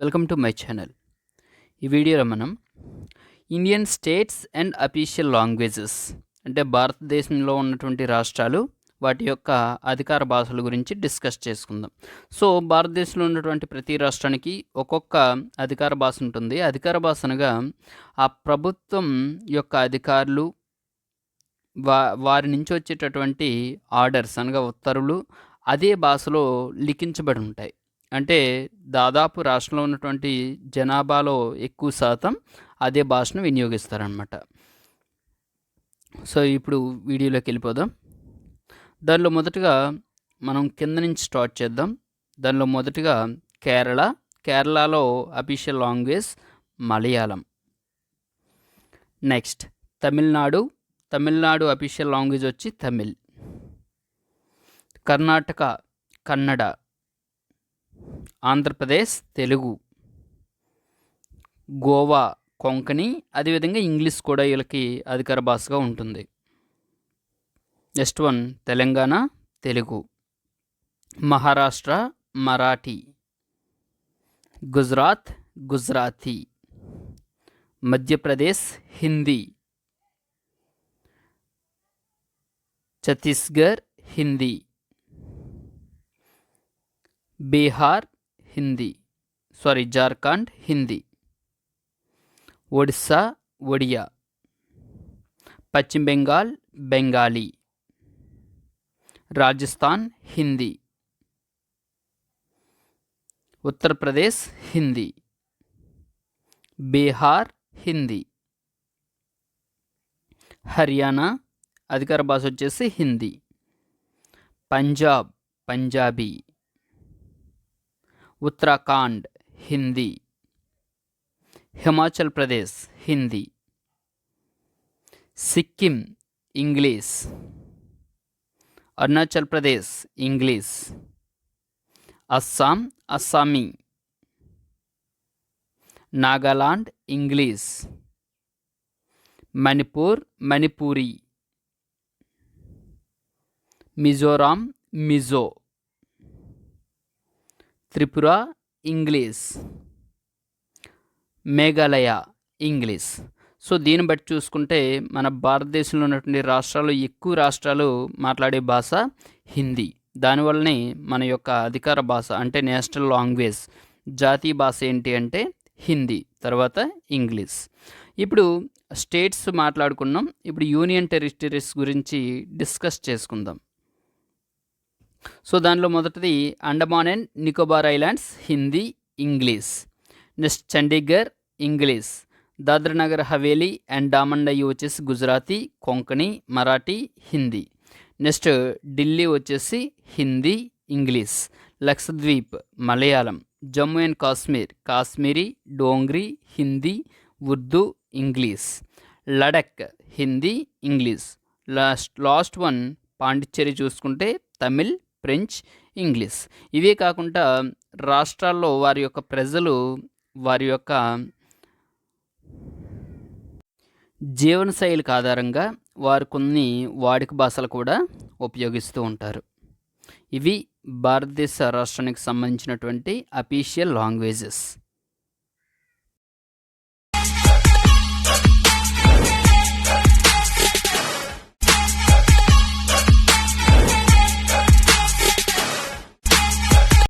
Welcome to my channel. ఈ వీడియోలో మనం Indian states and official languages అంటే భారతదేశంలో ఉన్నటువంటి రాష్ట్రాలు వాటి యొక్క అధికార భాషల గురించి డిస్కస్ చేసుకుందాం. సో భారతదేశంలో ఉన్నటువంటి ప్రతి రాష్ట్రానికి ఒక్కొక్క అధికార భాష ఉంటుంది. అధికార భాష అనగా ఆ ప్రభుత్వం యొక్క అధికారులు వా వారి నుంచి వచ్చేటటువంటి ఆర్డర్స్ అనగా ఉత్తర్వులు అదే భాషలో లిఖించబడి ఉంటాయి. అంటే దాదాపు రాష్ట్రంలో ఉన్నటువంటి జనాభాలో ఎక్కువ శాతం అదే భాషను వినియోగిస్తారనమాట సో ఇప్పుడు వీడియోలోకి వెళ్ళిపోదాం. దానిలో మొదటగా మనం కింద నుంచి స్టార్ట్ చేద్దాం. దానిలో మొదటగా కేరళ కేరళలో official language Malayalam. Next Tamil Nadu Tamil Nadu official language వచ్చి తమిళ్. కర్ణాటక కన్నడ ఆంధ్రప్రదేశ్ తెలుగు గోవా కొంకణి అదేవిధంగా ఇంగ్లీష్ కూడా వీళ్ళకి అధికార భాషగా ఉంటుంది. Next one Telangana Telugu Maharashtra Marathi Gujarat Gujarati Madhya Pradesh Hindi Chhattisgarh Hindi Bihar Hindi. Sorry Jharkhand Hindi. Odisha Odia. Paschim Bengal Bengali. Rajasthan Hindi. Uttar Pradesh Hindi. Bihar Hindi. Haryana అధికార భాష వచ్చేసి Hindi. Punjab Punjabi. Uttarakhand, Hindi. Himachal Pradesh, Hindi. Sikkim, English. Arunachal Pradesh, English. Assam, Assamese. Nagaland, English. Manipur, Manipuri. Mizoram, Mizo. Tripura English. Meghalaya English. So దీన్ని బట్టి చూసుకుంటే మన భారతదేశంలో ఉన్నటువంటి రాష్ట్రాలు ఎక్కువ రాష్ట్రాలు మాట్లాడే భాష హిందీ. దానివల్లనే మన యొక్క అధికార భాష అంటే నేషనల్ లాంగ్వేజ్ జాతీయ భాష ఏంటి అంటే హిందీ తర్వాత ఇంగ్లీష్. ఇప్పుడు స్టేట్స్ మాట్లాడుకున్నాం. ఇప్పుడు యూనియన్ టెరిటరీస్ గురించి డిస్కస్ చేసుకుందాం. సో దానిలో మొదటిది Andaman and Nicobar islands Hindi English. Next Chandigarh English. Dadra Nagar Haveli and Daman అయ్యి వచ్చేసి గుజరాతీ కొంకణి మరాఠీ హిందీ. నెక్స్ట్ ఢిల్లీ వచ్చేసి Hindi English. Lakshadweep Malayalam. Jammu and Kashmir Kashmiri Dogri Hindi Urdu English. Ladakh Hindi English. Last last one Pondicherry చూసుకుంటే Tamil French English. ఇవే కాకుండా రాష్ట్రాల్లో వారి యొక్క ప్రజలు వారి యొక్క జీవనశైలికి ఆధారంగా వారు కొన్ని వాడుక భాషలు కూడా ఉపయోగిస్తూ ఉంటారు. ఇవి భారతదేశ రాష్ట్రానికి సంబంధించినటువంటి అఫీషియల్ లాంగ్వేజెస్.